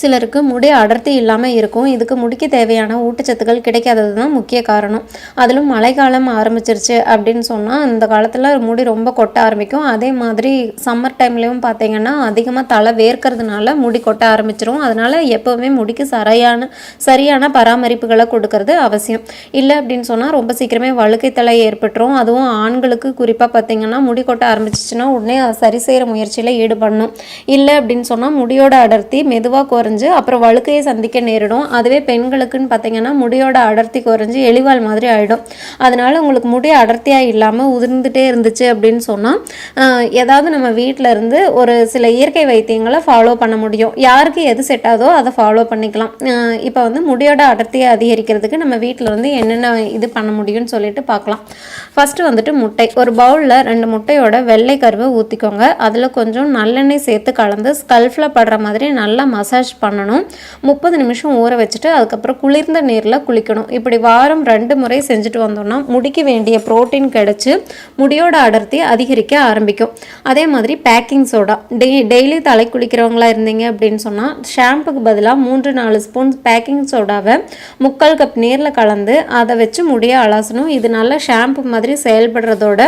சிலருக்கு முடி அடர்த்தி இல்லாமல் இருக்கும். இதுக்கு முடிக்கு தேவையான ஊட்டச்சத்துக்கள் கிடைக்காதது தான் முக்கிய காரணம். அதிலும் மழைக்காலம் ஆரம்பிச்சிருச்சு அப்படின்னு சொன்னால் இந்த காலத்தில் முடி ரொம்ப கொட்ட ஆரம்பிக்கும். அதே மாதிரி சம்மர் டைம்லேயும் பார்த்தீங்கன்னா அதிகமாக தலை வேர்க்கிறதுனால முடி கொட்ட ஆரம்பிச்சிரும். அதனால் எப்போவுமே முடிக்கு சரியான சரியான பராமரிப்புகளை கொடுக்கறது அவசியம். இல்லை அப்படின்னு சொன்னால் ரொம்ப சீக்கிரமே வழுக்கை தலை ஏற்பட்டுரும். அதுவும் ஆண்களுக்கு குறிப்பாக பார்த்தீங்கன்னா முடி கொட்ட ஆரம்பிச்சிச்சுன்னா உடனே அதை சரி செய்கிற முயற்சியில் ஈடுபடணும். இல்லை அப்படின்னு சொன்னால் முடியோட அடர்த்தி மெதுவாக குறைஞ்சு அப்புறம் வழுக்கையை சந்திக்க நேரிடும். அதுவே பெண்களுக்குன்னு பார்த்தீங்கன்னா முடியோட அடர்த்தி குறைஞ்சி எழிவால் மாதிரி ஆகிடும் அதனால உங்களுக்கு முடி அடர்த்தியாக இல்லாமல் உதிர்ந்துட்டே இருந்துச்சு அப்படின்னு சொன்னால் ஏதாவது நம்ம வீட்டில் இருந்து ஒரு சில இயற்கை வைத்தியங்களை ஃபாலோ பண்ண முடியும். யாருக்கு எது செட் ஆகுதோ அதை ஃபாலோ பண்ணிக்கலாம். இப்போ வந்து முடியோட அடர்த்தியை அதிகரிக்கிறதுக்கு நம்ம வீட்டில் இருந்து என்னென்ன இது பண்ண முடியும்னு சொல்லிட்டு பார்க்கலாம். ஃபஸ்ட்டு வந்துட்டு முட்டை. ஒரு பவுலில் ரெண்டு முட்டையோட வெள்ளை கருவை ஊற்றிக்கோங்க அதில் கொஞ்சம் நல்லெண்ணெய் சேர்த்து கலந்து ஸ்கல்ஃபில் படுற மாதிரி நல்லா மசாஜ் பண்ணணும். முப்பது நிமிஷம் ஊற வச்சுட்டு அதுக்கப்புறம் குளிர்ந்த நீரில் குளிக்கணும். இப்படி வாரம் ரெண்டு முறை செஞ்சுட்டு வந்தோம்னா முடிக்கு வேண்டிய ப்ரோட்டீன் கிடச்சி முடியோட அடர்த்தி அதிகரிக்க ஆரம்பிக்கும். அதே மாதிரி பேக்கிங் சோடா டெய் டெய்லி தலை குளிக்கிறவங்களா இருந்தீங்க அப்படின்னு சொன்னால் ஷாம்புக்கு பதிலாக மூன்று நாலு ஸ்பூன் பேக்கிங் சோடாவை முக்கால் கப் நீரில் கலந்து அதை வச்சு முடிய அலசணும். இது நல்ல ஷாம்பு மாதிரி செயல்படுறதோட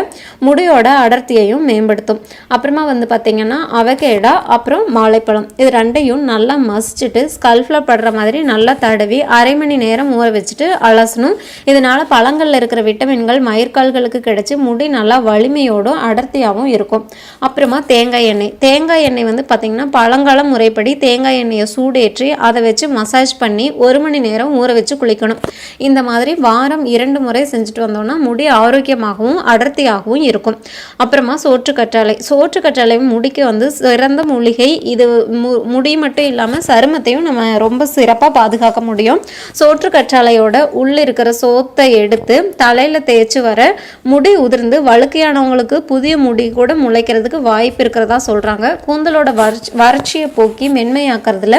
முடியோட அடர்த்தியையும் மேம்படுத்தும். அப்புறமா வந்து பார்த்திங்கன்னா அவகேடா அப்புறம் வாழைப்பழம் இது ரெண்டையும் நல்லா மசிச்சுட்டு ஸ்கல்ஃபில் படுற மாதிரி நல்லா தடவி அரை மணி நேரம் ஊற வச்சுட்டு அலசணும். இதனால் பழங்களில் இருக்கிற விட்டமின்கள் மயிர்கால்களுக்கு கிடைச்சி முடி நல்லா வலிமையோடும் அடர்த்தியாகவும் இருக்கும். அப்புறமா தேங்காய் எண்ணெய். தேங்காய் எண்ணெய் வந்து பார்த்திங்கன்னா பழங்கால முறைப்படி தேங்காய் எண்ணெயை சூடேற்றி அதை வச்சு மசாஜ் பண்ணி ஒரு மணி நேரம் ஊற வச்சு குளிக்கணும். இந்த மாதிரி வாரம் இரண்டு முறை செஞ்சுட்டு வந்தோம்னா முடி ஆரோக்கியமாகவும் அடர்த்தியாகவும் இருக்கும். அப்புறமா சோற்று கற்றாழை சோற்று கற்றாழை முடிக்கு வந்து சிறந்த மூலிகை. இது மு முடி மட்டும் இல்லாமல் சருமத்தையும் நம்ம ரொம்ப சிறப்பாக பாதுகாக்க முடியும். சோற்று கற்றாழையோட உள்ள இருக்கிற சோத்தை எடுத்து தலையில் தேய்ச்சி வர முடி உதிர்ந்து வழுக்கையானவங்களுக்கு புதிய முடி கூட முளைக்கிறதுக்கு வாய்ப்பு இருக்கிறதா சொல்கிறாங்க கூந்தலோட வறட்சி வறட்சியை போக்கி மென்மையாக்குறதுல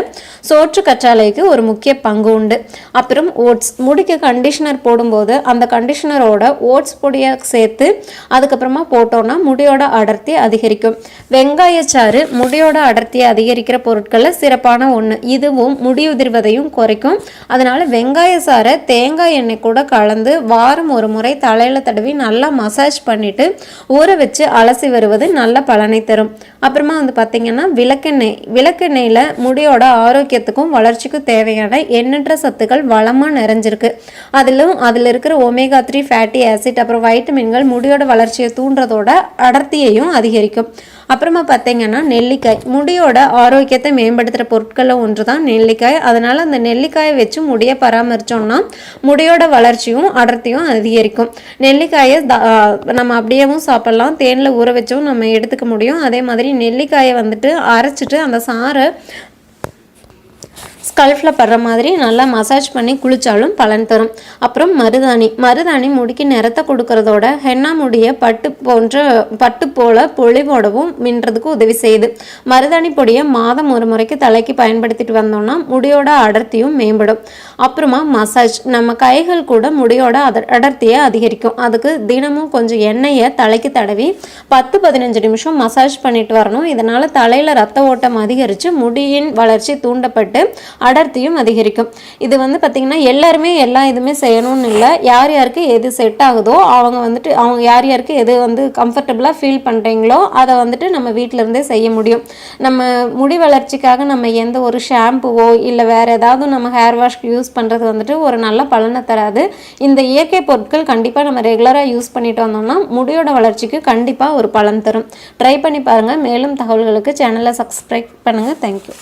சோற்று கற்றாழைக்கு ஒரு முக்கிய பங்கு உண்டு. அப்புறம் ஓட்ஸ் முடிக்கு கண்டிஷனர் போடும்போது அந்த கண்டிஷனரோட ஓட்ஸ் பொடியை சேர்த்து அதுக்கப்புறமா போட்டோம்னா முடியோட அடர்த்தி அதிகரிக்கும். வெங்காயச்சாறு முடியோட அடர்த்தியை அதிகரிக்கிற பொருட்களில் சிறப்பான ஒன்று இதுவும் முடி உதிர்வதையும் குறைக்கும். அதனால் வெங்காய சாறை தேங்காய் எண்ணெய் கூட கலந்து வாரம் ஒரு முறை தலையில் தடவி நல்லா மசாஜ் பண்ணிட்டு ஊற வச்சு அலசி வருவது நல்ல பலனை தரும். அப்புறமா வந்து பார்த்திங்கன்னா விளக்கெண்ணெய். விளக்கெண்ணெயில் முடியோட ஆரோக்கியத்துக்கும் வளர்ச்சிக்கும் தேவையான எண்ணற்ற சத்துக்கள் வளமாக நிறைஞ்சிருக்கு. அதிலும் அதில் இருக்கிற ஒமேகா த்ரீ ஃபேட்டி ஆசிட் அப்புறம் வைட்டமின்கள் முடியோட வளர்ச்சியை தூண்டுறதோட அடர்த்தியையும் அதிகரிக்கும். அப்புறமா பார்த்தீங்கன்னா நெல்லிக்காய். முடியோட ஆரோக்கியத்தை மேம்படுத்துகிற பொருட்கள் பழங்களில் ஒன்று தான் நெல்லிக்காய். அதனால் அந்த நெல்லிக்காயை வச்சு முடியை பராமரித்தோம்னா முடியோட வளர்ச்சியும் அடர்த்தியும் அதிகரிக்கும். நெல்லிக்காயை நம்ம அப்படியேவும் சாப்பிட்லாம். தேனில் ஊற வச்சும் நம்ம எடுத்துக்க முடியும். அதே மாதிரி நெல்லிக்காயை வந்துட்டு அரைச்சிட்டு அந்த சாறை ஸ்கல்ஃபில் படுற மாதிரி நல்லா மசாஜ் பண்ணி குளித்தாலும் பலன் தரும். அப்புறம் மருதாணி. மருதாணி முடிக்கு நிறத்தை கொடுக்கறதோட ஹென்னா முடியை பட்டு போன்ற பட்டு போல பொழிவோடவும் மின்றதுக்கு உதவி செய்யுது. மருதாணி பொடியை மாதம் ஒரு முறைக்கு தலைக்கு பயன்படுத்திட்டு வந்தோம்னா முடியோட அடர்த்தியும் மேம்படும். அப்புறமா மசாஜ். நம்ம கைகள் கூட முடியோட அட அடர்த்தியை அதிகரிக்கும். அதுக்கு தினமும் கொஞ்சம் எண்ணெயை தலைக்கு தடவி பத்து பதினஞ்சு நிமிஷம் மசாஜ் பண்ணிட்டு வரணும். இதனால் தலையில் ரத்த ஓட்டம் அதிகரித்து முடியின் வளர்ச்சி தூண்டப்பட்டு அடர்த்தியும் அதிகரிக்கும். இது வந்து பார்த்திங்கன்னா எல்லாருமே எல்லா இதுவுமே செய்யணும்னு இல்லை. யார் யாருக்கு எது செட் ஆகுதோ அவங்க வந்துட்டு அவங்க யார் யாருக்கு எது வந்து கம்ஃபர்டபுளாக ஃபீல் பண்ணுறீங்களோ அதை வந்துட்டு நம்ம வீட்டிலேருந்தே செய்ய முடியும். நம்ம முடி வளர்ச்சிக்காக நம்ம எந்த ஒரு ஷாம்புவோ இல்லை வேறு ஏதாவது நம்ம ஹேர் வாஷ்க்கு யூஸ் பண்ணுறது வந்துட்டு ஒரு நல்ல பலனை தராது. இந்த இயற்கை பொருட்கள் கண்டிப்பாக நம்ம ரெகுலராக யூஸ் பண்ணிட்டு வந்தோம்னா முடியோட வளர்ச்சிக்கு கண்டிப்பாக ஒரு பலன் தரும். ட்ரை பண்ணி பாருங்கள் மேலும் தகவல்களுக்கு சேனலை சப்ஸ்கிரைப் பண்ணுங்கள் தேங்க்யூ